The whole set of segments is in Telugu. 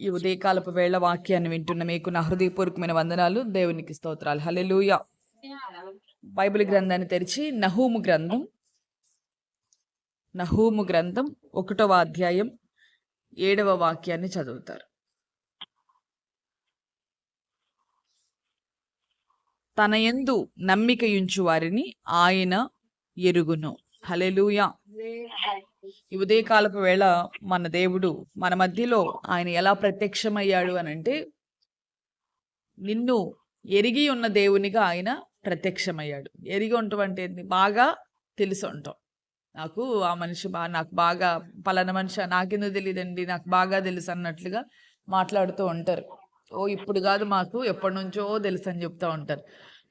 ఈ ఉదయకాలపు వేళ వాక్యాన్ని వింటున్న మీకు నా హృదయపూర్వకమైన వందనాలు. దేవునికి స్తోత్రాలు. హల్లెలూయా. బైబిల్ గ్రంథాన్ని తెరిచి నహూము గ్రంథం. నహూము గ్రంథం ఒకటవ అధ్యాయం ఏడవ వాక్యాన్ని చదువుతారు. తన యందు నమ్మికయుంచు వారిని ఆయన ఎరుగును. హల్లెలూయా. ఈ ఉదయకాలపు వేళ మన దేవుడు మన మధ్యలో ఆయన ఎలా ప్రత్యక్షమయ్యాడు అని అంటే నిన్ను ఎరిగి ఉన్న దేవునిగా ఆయన ప్రత్యక్షమయ్యాడు. ఎరిగి ఉండటం అంటే బాగా తెలిసి ఉంటాం నాకు ఆ మనిషి బాగా నాకు బాగా పలానా మనిషి నాకెందుకు తెలియదండి నాకు బాగా తెలుసు అన్నట్లుగా మాట్లాడుతూ ఉంటారు. ఓ ఇప్పుడు కాదు మాకు ఎప్పటి నుంచో తెలుసు అని చెప్తూ ఉంటారు.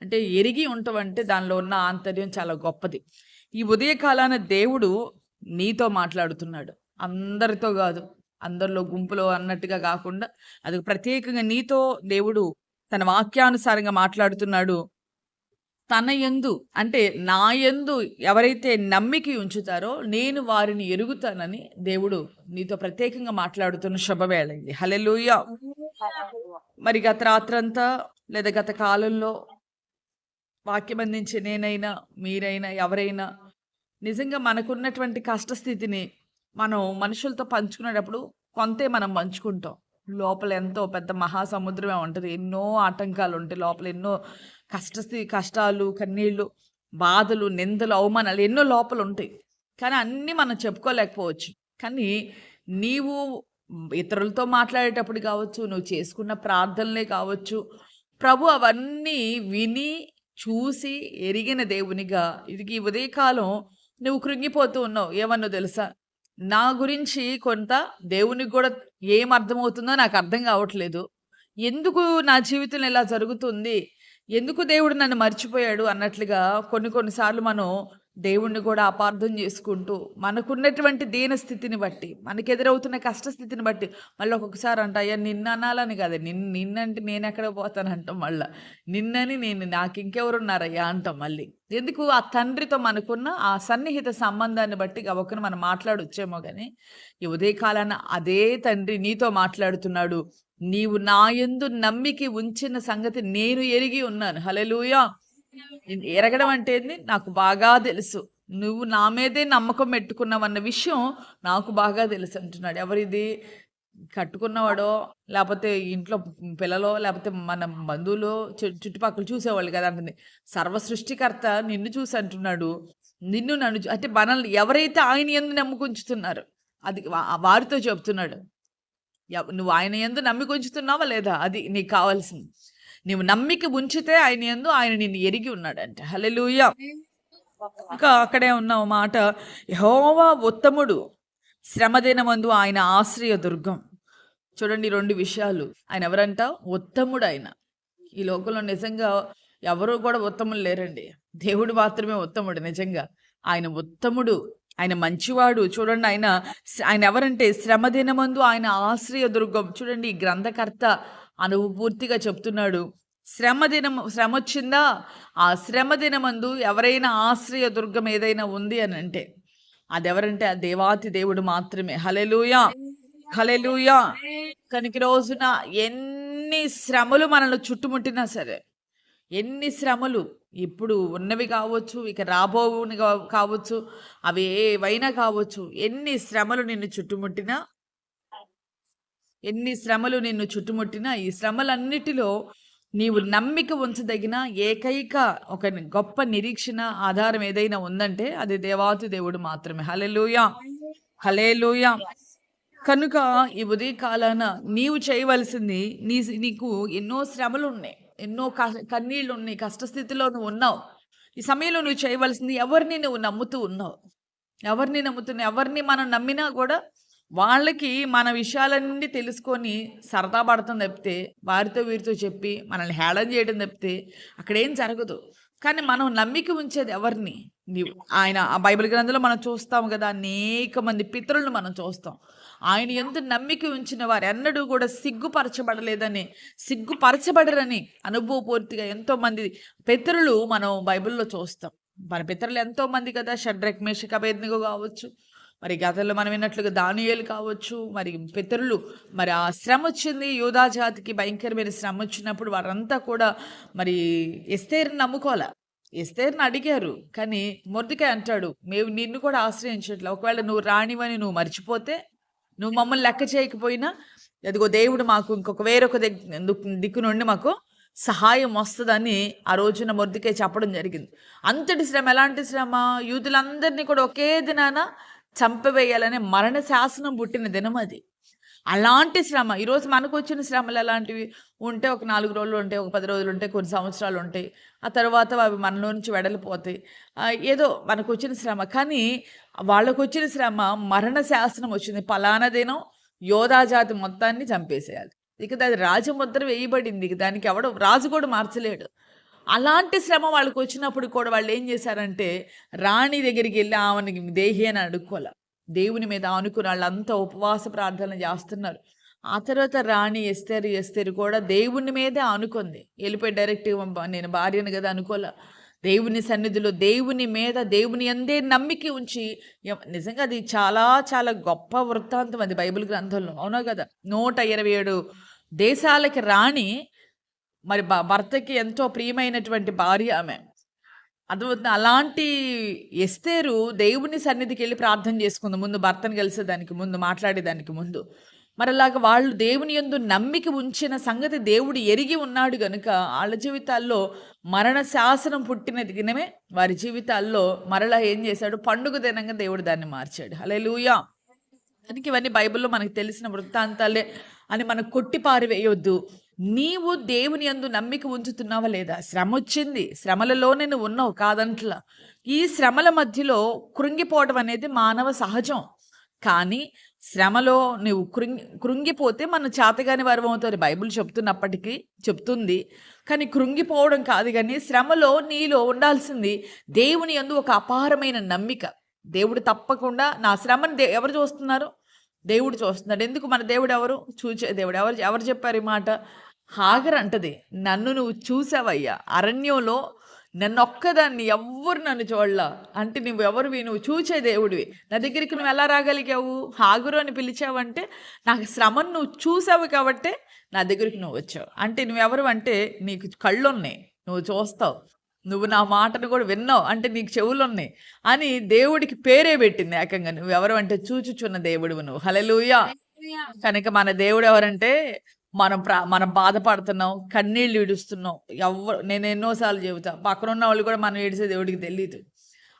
అంటే ఎరిగి ఉండటం అంటే దానిలో ఉన్న ఆంతర్యం చాలా గొప్పది. ఈ ఉదయకాలాన దేవుడు నీతో మాట్లాడుతున్నాడు. అందరితో కాదు అందరిలో గుంపులో అన్నట్టుగా కాకుండా అది ప్రత్యేకంగా నీతో దేవుడు తన వాక్యానుసారంగా మాట్లాడుతున్నాడు. తన యందు అంటే నా యందు ఎవరైతే నమ్మికి ఉంచుతారో నేను వారిని ఎరుగుతానని దేవుడు నీతో ప్రత్యేకంగా మాట్లాడుతున్న శుభవేళ ఇది హలెలుయ మరి గత రాత్రంతా లేదా గత కాలంలో వాక్యం అందించే నేనైనా మీరైనా ఎవరైనా నిజంగా మనకున్నటువంటి కష్టస్థితిని మనం మనుషులతో పంచుకునేటప్పుడు కొంతే మనం పంచుకుంటాం. లోపల ఎంతో పెద్ద మహాసముద్రమే ఉంటుంది. ఎన్నో ఆటంకాలు ఉంటాయి లోపల ఎన్నో కష్టస్థితి కష్టాలు కన్నీళ్ళు బాధలు నిందలు అవమానాలు ఎన్నో లోపల ఉంటాయి కానీ అన్నీ మనం చెప్పుకోలేకపోవచ్చు. కానీ నీవు ఇతరులతో మాట్లాడేటప్పుడు కావచ్చు నువ్వు చేసుకున్న ప్రార్థనలే కావచ్చు ప్రభు అవన్నీ విని చూసి ఎరిగిన దేవునిగా ఇది ఈ ఉదయకాలం నువ్వు కృంగిపోతూ ఉన్నావు. ఏమన్నో తెలుసా? నా గురించి కొంత దేవునికి కూడా ఏం అర్థమవుతుందో నాకు అర్థం కావట్లేదు. ఎందుకు నా జీవితంలో ఇలా జరుగుతుంది? ఎందుకు దేవుడు నన్ను మర్చిపోయాడు? అన్నట్లుగా కొన్ని కొన్నిసార్లు మనం దేవుణ్ణి కూడా అపార్థం చేసుకుంటూ మనకున్నటువంటి దీన స్థితిని బట్టి మనకెదురవుతున్న కష్టస్థితిని బట్టి మళ్ళీ ఒక్కొక్కసారి అంట అయ్యా నిన్న అనాలని కదా. నిన్న నిన్నంటే నేను ఎక్కడ పోతాను అంటాం మళ్ళీ. నిన్నని నేను నాకు ఇంకెవరున్నారయ్యా అంటాం మళ్ళీ. ఎందుకు? ఆ తండ్రితో మనకున్న ఆ సన్నిహిత సంబంధాన్ని బట్టి గబక్కున మనం మాట్లాడొచ్చేమో కానీ ఈ ఉదయకాలాన అదే తండ్రి నీతో మాట్లాడుతున్నాడు. నీవు నా ఎందు నమ్మికి ఉంచిన సంగతి నేను ఎరిగి ఉన్నాను. హలెలూయా ఎరగడం అంటే ఏంది? నాకు బాగా తెలుసు. నువ్వు నా మీదే నమ్మకం పెట్టుకున్నావన్న విషయం నాకు బాగా తెలుసు అంటున్నాడు. ఎవరిది? కట్టుకున్నవాడో లేకపోతే ఇంట్లో పిల్లలో లేకపోతే మన బంధువులు చుట్టుపక్కల చూసేవాళ్ళు కదా అంటుంది. సర్వ సృష్టికర్త నిన్ను చూసి అంటున్నాడు. నిన్ను నన్ను అంటే మనల్ని ఎవరైతే ఆయన ఎందు నమ్ముకుంచుతున్నారు అది వారితో చెప్తున్నాడు. నువ్వు ఆయన ఎందు నమ్మికుంచుతున్నావా లేదా? అది నీకు కావాల్సింది. నువ్వు నమ్మిక ఉంచితే ఆయన ఎందు ఆయన నిన్ను ఎరిగి ఉన్నాడంటే. హల్లెలూయా. ఇంకా అక్కడే ఉన్న మాట యెహోవా ఉత్తముడు శ్రమదినమందు ఆయన ఆశ్రయ దుర్గం. చూడండి రెండు విషయాలు. ఆయన ఎవరంట? ఉత్తముడు ఆయన ఈ లోకంలో నిజంగా ఎవరు కూడా ఉత్తములు లేరండి. దేవుడు మాత్రమే ఉత్తముడు నిజంగా. ఆయన ఉత్తముడు ఆయన మంచివాడు. చూడండి ఆయన ఆయన ఎవరంటే? శ్రమదినమందు ఆయన ఆశ్రయ దుర్గం. చూడండి ఈ గ్రంథకర్త అనుభూతిగా చెప్తున్నాడు. శ్రమ దినం శ్రమ వచ్చిందా ఆ శ్రమ దినమందు ఎవరైనా ఆశ్రయ దుర్గం ఏదైనా ఉంది అని అంటే అది ఎవరంటే ఆ దేవాతి దేవుడు మాత్రమే. హలెలుయా హలెలుయా కనుక రోజున ఎన్ని శ్రమలు మనల్ని చుట్టుముట్టినా సరే ఎన్ని శ్రమలు ఇప్పుడు ఉన్నవి కావచ్చు ఇక రాబోవుని కావచ్చు అవి ఏవైనా కావచ్చు ఎన్ని శ్రమలు నిన్ను చుట్టుముట్టినా ఎన్ని శ్రమలు నిన్ను చుట్టుముట్టినా ఈ శ్రమలన్నిటిలో నీవు నమ్మిక ఉంచదగిన ఏకైక ఒక గొప్ప నిరీక్షణ ఆధారం ఏదైనా ఉందంటే అది దేవాతి దేవుడు మాత్రమే. హలెలుయా హలేలుయా కనుక ఈ ఉదయ కాలాన నీవు చేయవలసింది నీ నీకు ఎన్నో శ్రమలు ఉన్నాయి ఎన్నో క- కన్నీళ్ళు ఉన్నాయి కష్టస్థితిలో నువ్వు ఉన్నావు. ఈ సమయంలో నువ్వు చేయవలసింది ఎవరిని నువ్వు నమ్ముతూ ఉన్నావు? ఎవరిని నమ్ముతున్నావు? ఎవరిని మనం నమ్మినా కూడా వాళ్ళకి మన విషయాలన్నీ తెలుసుకొని సరదా పడతాం తప్పితే వారితో వీరితో చెప్పి మనల్ని హేళన చేయడం తప్పితే అక్కడేం జరగదు. కానీ మనం నమ్మిక ఉంచేది ఎవరిని? నీవు. ఆయన ఆ బైబిల్ గ్రంథంలో మనం చూస్తాం కదా అనేక మంది పితరులను మనం చూస్తాం. ఆయన ఎంత నమ్మిక ఉంచిన వారు ఎన్నడూ కూడా సిగ్గుపరచబడలేదని సిగ్గుపరచబడరని అనుభవపూర్తిగా ఎంతో మంది పితరులు మనం బైబిల్లో చూస్తాం. మన పితరులు ఎంతో మంది కదా షడ్రక్ మేషక్ కావచ్చు. మరి గతంలో మనం విన్నట్లుగా దానియేలు కావచ్చు మరి పితరులు మరి ఆ శ్రమ వచ్చింది యోధా జాతికి భయంకరమైన శ్రమ వచ్చినప్పుడు వారంతా కూడా మరి ఎస్తేర్ని నమ్ముకోవాలి. ఎస్తేర్ని అడిగారు కానీ మొర్దికాయ అంటాడు మేము నిన్ను కూడా ఆశ్రయించట్లే. ఒకవేళ నువ్వు రానివని నువ్వు మర్చిపోతే నువ్వు మమ్మల్ని లెక్క చేయకపోయినా అదిగో దేవుడు మాకు ఇంకొక వేరొక దిక్కు దిక్కు నుండి మాకు సహాయం వస్తుందని ఆ రోజున మొర్దికే చెప్పడం జరిగింది. అంతటి శ్రమ ఎలాంటి శ్రమ? యూతులందరినీ కూడా ఒకే దినాన చంపవేయాలనే మరణ శాసనం పుట్టిన దినం అది. అలాంటి శ్రమ ఈరోజు మనకు వచ్చిన శ్రమలు ఎలాంటివి ఉంటే ఒక నాలుగు రోజులు ఉంటాయి ఒక పది రోజులు ఉంటాయి కొన్ని సంవత్సరాలు ఉంటాయి. ఆ తర్వాత అవి మనలో నుంచి వెడలిపోతాయి. ఏదో మనకు వచ్చిన శ్రమ. కానీ వాళ్ళకు వచ్చిన శ్రమ మరణ శాసనం వచ్చింది. పలానా దినం యోధాజాతి మొత్తాన్ని చంపేసేయాలి. ఇక అది రాజముద్ర వేయబడింది. దానికి ఎవడు రాజు కూడా మార్చలేడు. అలాంటి శ్రమ వాళ్ళకి వచ్చినప్పుడు కూడా వాళ్ళు ఏం చేశారంటే రాణి దగ్గరికి వెళ్ళి ఆమెకి దేహి అని అడుక్కోలే. దేవుని మీద ఆనుకుని వాళ్ళంతా ఉపవాస ప్రార్థన చేస్తున్నారు. ఆ తర్వాత రాణి ఎస్తేరు ఎస్తేరు కూడా దేవుని మీదే అనుకుంది వెళ్ళిపోయి డైరెక్ట్ నేను భార్యను కదా అనుకోలే. దేవుని సన్నిధిలో దేవుని మీద దేవుని అందే నమ్మిక ఉంచి నిజంగా అది చాలా చాలా గొప్ప వృత్తాంతం అది బైబిల్ గ్రంథంలో. అవునా కదా? నూట ఇరవై ఏడు దేశాలకి రాణి మరి భర్తకి ఎంతో ప్రియమైనటువంటి భార్య ఆమె. అర్థమవుతుంది అలాంటి ఎస్తేరు దేవుని సన్నిధికి వెళ్ళి ప్రార్థన చేసుకుంది. ముందు భర్తను కలిసేదానికి ముందు మాట్లాడేదానికి ముందు. మరి అలాగ వాళ్ళు దేవుని ఎందు నమ్మిక ఉంచిన సంగతి దేవుడు ఎరిగి ఉన్నాడు గనుక వాళ్ళ జీవితాల్లో మరణ శాసనం పుట్టిన దినమే వారి జీవితాల్లో మరలా ఏం చేశాడు? పండుగ దినంగా దేవుడు దాన్ని మార్చాడు. అలే లూయా దానికి ఇవన్నీ బైబిల్లో మనకు తెలిసిన వృత్తాంతాలే అని మనం కొట్టి పారివేయొద్దు. నీవు దేవుని అందు నమ్మిక ఉంచుతున్నావా లేదా? శ్రమ వచ్చింది శ్రమలలోనే నువ్వు ఉన్నావు కాదంట్లా. ఈ శ్రమల మధ్యలో కృంగిపోవడం అనేది మానవ సహజం. కానీ శ్రమలో నువ్వు కృంగి కృంగిపోతే మన చేతగాని వరం అవుతుంది బైబిల్ చెప్తున్నప్పటికీ చెప్తుంది. కానీ కృంగిపోవడం కాదు కానీ శ్రమలో నీలో ఉండాల్సింది దేవుని అందు ఒక అపారమైన నమ్మిక. దేవుడు తప్పకుండా నా శ్రమని ఎవరు చూస్తున్నారు? దేవుడు చూస్తున్నాడు. ఎందుకు? మన దేవుడు ఎవరు? చూచే దేవుడు ఎవరు ఎవరు చెప్పారు ఈ మాట? హాగర్ అంటది నన్ను నువ్వు చూసావయ్యా. అరణ్యంలో నన్ను ఒక్కదాన్ని ఎవ్వరు నన్ను చూడలా. అంటే నువ్వు ఎవరివి నువ్వు చూచే దేవుడివి. నా దగ్గరికి నువ్వు ఎలా రాగలిగావు? హాగురు అని పిలిచావంటే నాకు శ్రమను నువ్వు చూసావు కాబట్టే నా దగ్గరికి నువ్వు వచ్చావు. అంటే నువ్వెవరు అంటే నీకు కళ్ళు ఉన్నాయి నువ్వు చూస్తావు. నువ్వు నా మాటను కూడా విన్నావు. అంటే నీకు చెవులు ఉన్నాయి అని దేవుడికి పేరే పెట్టింది ఏకంగా. నువ్వు ఎవరు అంటే చూచుచున్న దేవుడు నువ్వు. హలలుయా కనుక మన దేవుడు ఎవరంటే మనం ప్రా మనం బాధపడుతున్నాం కన్నీళ్ళు విడుస్తున్నాం. ఎవరు నేను ఎన్నోసార్లు చెబుతా పక్కన ఉన్న వాళ్ళు కూడా మనం ఏడిసే దేవుడికి తెలియదు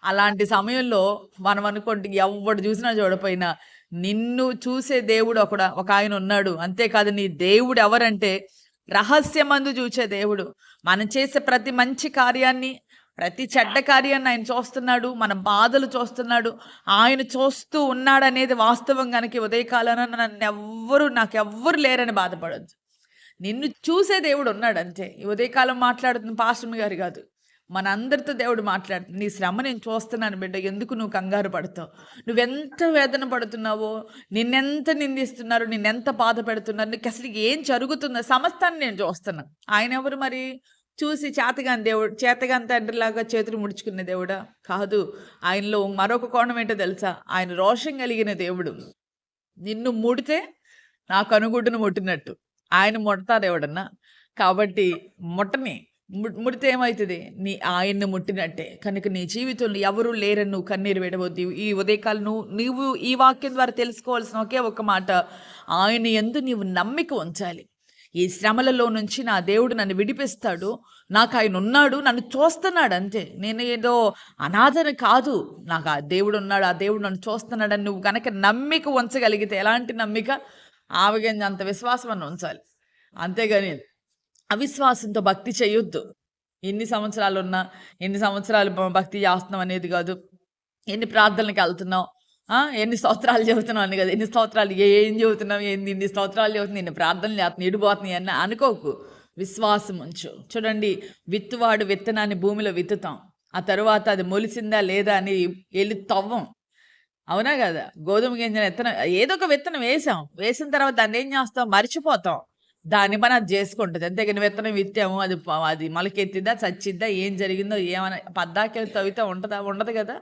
అలాంటి సమయంలో మనం అనుకోండి ఎవడు చూసినా చూడపోయినా నిన్ను చూసే దేవుడు ఒక ఒక ఆయన ఉన్నాడు. అంతేకాదు నీ దేవుడు ఎవరంటే రహస్యమందు చూచే దేవుడు. మనం చేసే ప్రతి మంచి కార్యాన్ని ప్రతి చెడ్డ కార్యాన్ని ఆయన చూస్తున్నాడు మన బాధలు చూస్తున్నాడు ఆయన చూస్తూ ఉన్నాడనేది వాస్తవం కనుక ఉదయకాలం నన్ను ఎవ్వరు నాకు ఎవ్వరు లేరని బాధపడద్దు. నిన్ను చూసే దేవుడు ఉన్నాడు అంతే ఉదయకాలం మాట్లాడుతున్న పాశ్రమి గారు కాదు మన అందరితో దేవుడు మాట్లాడుతుంది నీ శ్రమ నేను చూస్తున్నాను బిడ్డ ఎందుకు నువ్వు కంగారు పడతావు? నువ్వెంత వేదన పడుతున్నావో నిన్నెంత నిందిస్తున్నారు నిన్నెంత బాధ పెడుతున్నారు నీకు అసలు ఏం జరుగుతుందో సమస్తాన్ని నేను చూస్తున్నాను. ఆయన ఎవరు మరి? చూసి చేతగాని దేవుడు చేతగాని తండ్రిలాగా చేతులు ముడుచుకున్న దేవుడా? కాదు. ఆయనలో మరొక కోణం ఏంటో తెలుసా? ఆయన రోషం కలిగిన దేవుడు. నిన్ను ముడితే నా కనుగుడ్డును ముట్టినట్టు. ఆయన ముడతారు ఎవడన్నా కాబట్టి ముట్టని ముడితే ఏమవుతుంది నీ ఆయన్ని ముట్టినట్టే. కనుక నీ జీవితంలో ఎవరు లేరని నువ్వు కన్నీరు విడవద్దు. ఈ ఉదయకాలం నువ్వు నువ్వు ఈ వాక్యం ద్వారా తెలుసుకోవాల్సిన ఒకే ఒక మాట. ఆయన ఎందు నీవు నమ్మిక ఉంచాలి. ఈ శ్రమలలో నుంచి నా దేవుడు నన్ను విడిపిస్తాడు. నాకు ఆయన ఉన్నాడు నన్ను చూస్తున్నాడు అంతే. నేను ఏదో అనాథన కాదు. నాకు ఆ దేవుడు ఉన్నాడు ఆ దేవుడు నన్ను చూస్తున్నాడని నువ్వు కనుక నమ్మిక ఉంచగలిగితే ఎలాంటి నమ్మిక? ఆవగింజ అంత విశ్వాసం అని ఉంచాలి. అంతేగాని అవిశ్వాసంతో భక్తి చేయొద్దు. ఎన్ని సంవత్సరాలు ఉన్నా ఎన్ని సంవత్సరాలు భక్తి చేస్తున్నాం అనేది కాదు. ఎన్ని ప్రార్థనలకు వెళ్తున్నావు ఎన్ని స్తోత్రాలు చెబుతున్నావు అని కదా. ఎన్ని స్తోత్రాలు ఏం చెబుతున్నావు ఏంది ఇన్ని స్తోత్రాలు చెబుతున్నాయి ఎన్ని ప్రార్థనలు చేస్తున్నాయి ఇడిపోతున్నాయి అని అనుకోకు. విశ్వాసం ఉంచు. చూడండి విత్తువాడు విత్తనాన్ని భూమిలో విత్తుతాం. ఆ తర్వాత అది మొలిసిందా లేదా అని వెళ్ళి తవ్వం. అవునా కదా? గోధుమ గింజల విత్తనం ఏదో ఒక విత్తనం వేసాం. వేసిన తర్వాత దాన్ని ఏం చేస్తాం? మర్చిపోతాం. దాని పని అది చేసుకుంటుంది. అంతేగాని విత్తనం విత్తాము అది అది మొలకెత్తిద్దా చచ్చిద్దా ఏం జరిగిందో ఏమైనా పద్దాకెళ్ళి తవ్వితే ఉంటుందా? ఉండదు కదా.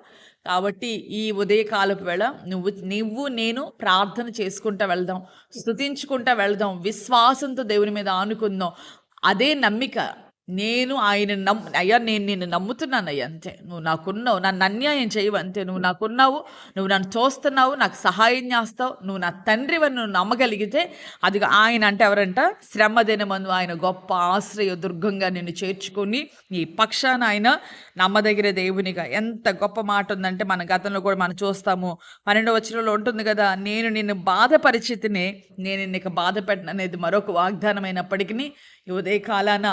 కాబట్టి ఈ ఉదయకాలపు వేళ నువ్వు నువ్వు నేను ప్రార్థన చేసుకుంటా వెళ్దాం స్థుతించుకుంటా వెళ్దాం విశ్వాసంతో దేవుని మీద ఆనుకుందాం. అదే నమ్మిక. నేను ఆయన నమ్ అయ్యా నేను నిన్ను నమ్ముతున్నాను అయ్యా అంతే. నువ్వు నాకున్నావు నన్ను అన్యాయం చేయవు అంతే. నువ్వు నాకున్నావు నువ్వు నన్ను చూస్తున్నావు నాకు సహాయం చేస్తావు నువ్వు నా తండ్రివని నువ్వు నమ్మగలిగితే అది ఆయన అంటే ఎవరంట? శ్రమ దినమందు ఆయన గొప్ప ఆశ్రయ దుర్గంగా నిన్ను చేర్చుకొని నీ పక్షాన ఆయన నమ్మదగిన దేవునిగా. ఎంత గొప్ప మాట ఉందంటే మన గతంలో కూడా మనం చూస్తాము. పన్నెండవ వచ్చినలో ఉంటుంది కదా నేను నిన్ను బాధపరిచితినే నేను నీకు బాధ పెట్టను అనేది మరొక వాగ్దానమైనప్పటికీ ఈ ఉదయ కాలాన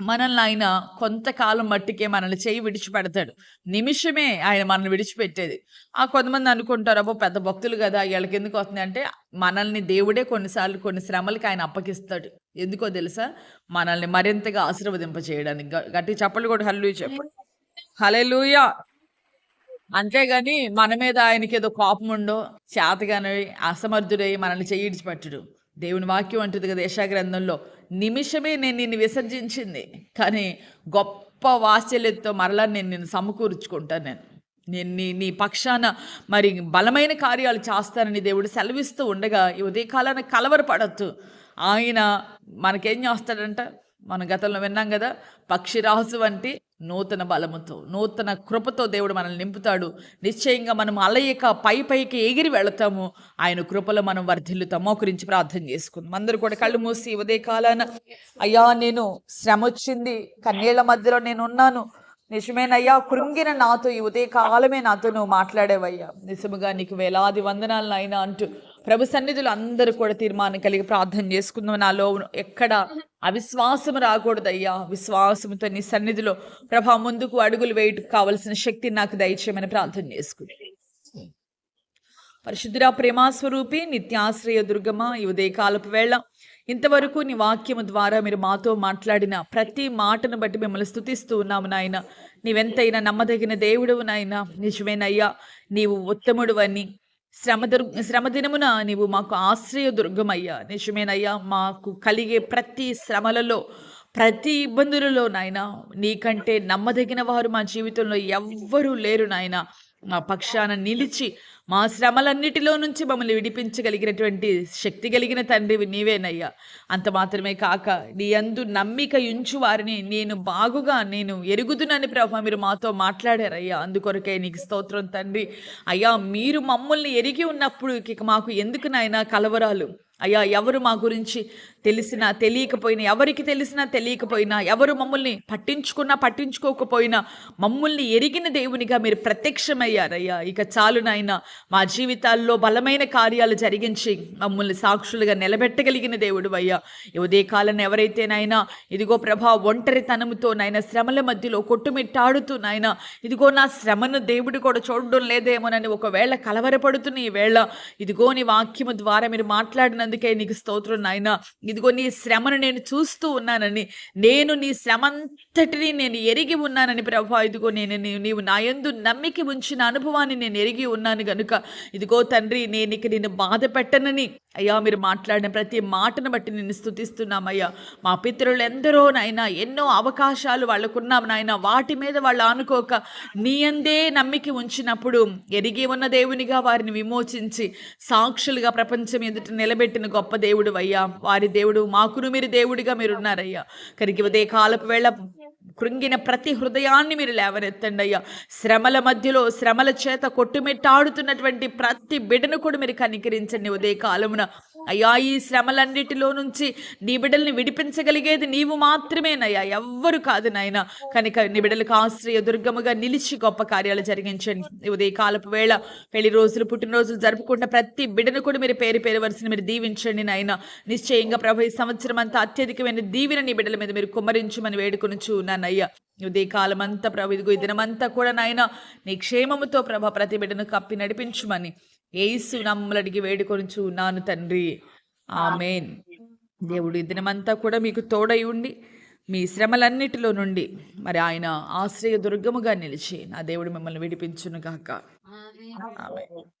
మనల్ని ఆయన కొంతకాలం మట్టికే మనల్ని చేయి విడిచిపెడతాడు. నిమిషమే ఆయన మనల్ని విడిచిపెట్టేది. ఆ కొంతమంది అనుకుంటారు అబ్బో పెద్ద భక్తులు కదా వీళ్ళకి ఎందుకు వస్తుంది అంటే మనల్ని దేవుడే కొన్నిసార్లు కొన్ని శ్రమలకి ఆయన అప్పగిస్తాడు. ఎందుకో తెలుసా? మనల్ని మరింతగా ఆశీర్వదింప చేయడానికి గట్టి చప్పలు కూడా హల్లు చెప్పు. హలెలూయా అంతేగాని మన మీద ఆయనకి ఏదో కోపం ఉండో చేతగానే అసమర్థుడై మనల్ని చేయి విడిచిపెట్టడు. దేవుని వాక్యం అంటుంది కదా యశా గ్రంథంలో నిమిషమే నేను నిన్ను విసర్జించింది. కానీ గొప్ప వాత్సల్యంతో మరలా నేను నిన్ను సమకూర్చుకుంటాను నేను. నేను నీ నీ పక్షాన మరి బలమైన కార్యాలు చేస్తానని దేవుడు సెలవిస్తూ ఉండగా ఈ ఉదయకాలాన కలవరపడద్దు. ఆయన మనకేం చేస్తాడంట? మన గతంలో విన్నాం కదా పక్షిరాసు వంటి నూతన బలముతో నూతన కృపతో దేవుడు మనల్ని నింపుతాడు. నిశ్చయంగా మనం అలయక పై పైకి ఎగిరి వెళతాము. ఆయన కృపలో మనం వర్ధిల్లుతాము. గురించి ప్రార్థన చేసుకుందాం. అందరూ కూడా కళ్ళు మూసి ఉదయ కాలాన అయ్యా నేను శ్రమ వచ్చింది కన్నీళ్ళ మధ్యలో నేను ఉన్నాను నిజమేనయ్యా కృంగిన నాతో ఈ ఉదయ కాలమే నాతో నువ్వు మాట్లాడేవయ్యా. నిజముగా నీకు వేలాది వందనాలను అయినా అంటూ ప్రభు సన్నిధులు అందరూ కూడా తీర్మానం కలిగి ప్రార్థన చేసుకుందాం. నాలో ఎక్కడ అవిశ్వాసం రాకూడదయ్యా. విశ్వాసంతో నీ సన్నిధిలో ప్రభా ముందుకు అడుగులు వేయటకు కావలసిన శక్తి నాకు దయచేయమని ప్రార్థన చేసుకుంది. పరిశుద్ధురా ప్రేమాస్వరూపి నిత్యాశ్రయ దుర్గమ ఈ ఉదయకాలపు వేళ ఇంతవరకు నీ వాక్యము ద్వారా మీరు మాతో మాట్లాడిన ప్రతి మాటను బట్టి మిమ్మల్ని స్థుతిస్తూ ఉన్నాము నాయన. నీవెంతైనా నమ్మదగిన దేవుడు నాయన. నిజమేనయ్యా. నీవు ఉత్తముడు అని శ్రమ దుర్ శ్రమ దినమున నీవు మాకు ఆశ్రయ దుర్గమయ్యా నిజమేనయ్యా మాకు కలిగే ప్రతి శ్రమలలో ప్రతి ఇబ్బందులలో నాయన నీకంటే నమ్మదగిన వారు మా జీవితంలో ఎవ్వరూ లేరు నాయన. మా పక్షాన నిలిచి మా శ్రమలన్నిటిలో నుంచి మమ్మల్ని విడిపించగలిగినటువంటి శక్తి కలిగిన తండ్రివి నీవేనయ్యా. అంత మాత్రమే కాక నీ అందు నమ్మిక ఉంచు వారిని నేను బాగుగా నేను ఎరుగుదునని ప్రభా మీరు మాతో మాట్లాడారయ్యా. అందుకొరకే నీకు స్తోత్రం తండ్రి. అయ్యా మీరు మమ్మల్ని ఎరిగి ఉన్నప్పుడు ఇక మాకు ఎందుకు నాయన కలవరాలు? అయ్యా ఎవరు మా గురించి తెలిసినా తెలియకపోయినా ఎవరికి తెలిసినా తెలియకపోయినా ఎవరు మమ్మల్ని పట్టించుకున్నా పట్టించుకోకపోయినా మమ్మల్ని ఎరిగిన దేవునిగా మీరు ప్రత్యక్షమయ్యారయ్యా. ఇక చాలు నాయనా మా జీవితాల్లో బలమైన కార్యాలు జరిగించి మమ్మల్ని సాక్షులుగా నిలబెట్టగలిగిన దేవుడు అయ్యా. ఉదయ కాలం ఎవరైతేనైనా ఇదిగో ప్రభా ఒంటరితనముతో నాయన శ్రమల మధ్యలో కొట్టుమిట్టాడుతూ నాయన ఇదిగో నా శ్రమను దేవుడు కూడా చూడడం లేదేమోనని ఒకవేళ కలవరపడుతున్న ఈ వేళ ఇదిగో నీ వాక్యము ద్వారా మీరు మాట్లాడిన మాట్లాడినందుకే నీకు స్తోత్రం నాయన. ఇదిగో నీ శ్రమను నేను చూస్తూ ఉన్నానని నేను నీ శ్రమంతటిని నేను ఎరిగి ఉన్నానని ప్రభా. ఇదిగో నేను నీవు నా యందు నమ్మిక ఉంచిన అనుభవాన్ని నేను ఎరిగి ఉన్నాను గనుక. ఇదిగో తండ్రి నేను ఇక నిన్ను బాధ పెట్టనని. అయ్యా మీరు మాట్లాడిన ప్రతి మాటను బట్టి నిన్ను స్థుతిస్తున్నామయ్యా మా పితరులు ఎందరో నాయన ఎన్నో అవకాశాలు వాళ్ళకున్నాం నాయన. వాటి మీద వాళ్ళు ఆనుకోక నీ అందే నమ్మిక ఉంచినప్పుడు ఎరిగి ఉన్న దేవునిగా వారిని విమోచించి సాక్షులుగా ప్రపంచం ఎదుట నిలబెట్టిన గొప్ప దేవుడు అయ్యా వారి దేవుడు మాకును మీరు దేవుడిగా మీరు ఉన్నారయ్యా కరికి ఉదయ కాలపు వేళ కృంగిన ప్రతి హృదయాన్ని మీరు లేవనెత్తండి అయ్యా. శ్రమల మధ్యలో శ్రమల చేత కొట్టుమిట్టాడుతున్నటువంటి ప్రతి బిడ్డను కూడా మీరు కనికరించండి ఉదయ కాలమున. అయ్యా ఈ శ్రమలన్నిటిలో నుంచి నీ బిడ్డల్ని విడిపించగలిగేది నీవు మాత్రమేనయ్యా ఎవ్వరు కాదు నాయన. కనుక నీ బిడ్డలకు ఆశ్రయ దుర్గముగా నిలిచి గొప్ప కార్యాలు జరిగించండి. ఉదయ కాలపు వేళ పెళ్ళి రోజులు పుట్టినరోజులు జరుపుకుంటున్న ప్రతి బిడ్డను కూడా మీరు పేరు పేరు వరుసని మీరు దీవించండి నాయన. నిశ్చయంగా ప్రభు ఈ సంవత్సరం అంతా అత్యధికమైన దీవెన నీ బిడ్డల మీద మీరు కుమ్మరించమని వేడుకొని చూన్నానయ్యా ఉదయ కాలం అంతా ప్రభు ఇదిగో ఈ దినమంతా కూడా నాయన నీ క్షేమముతో ప్రభ ప్రతి బిడ్డను కప్పి నడిపించుమని ఏసు నమ్మలడిగి వేడుకొని చూన్నాను తండ్రి. ఆమెన్. దేవుడు ఈ దినమంతా కూడా మీకు తోడై ఉండి మీ శ్రమలన్నిటిలో నుండి మరి ఆయన ఆశ్రయ దుర్గముగా నిలిచి నా దేవుడు మిమ్మల్ని విడిపించును గాక. ఆమెన్.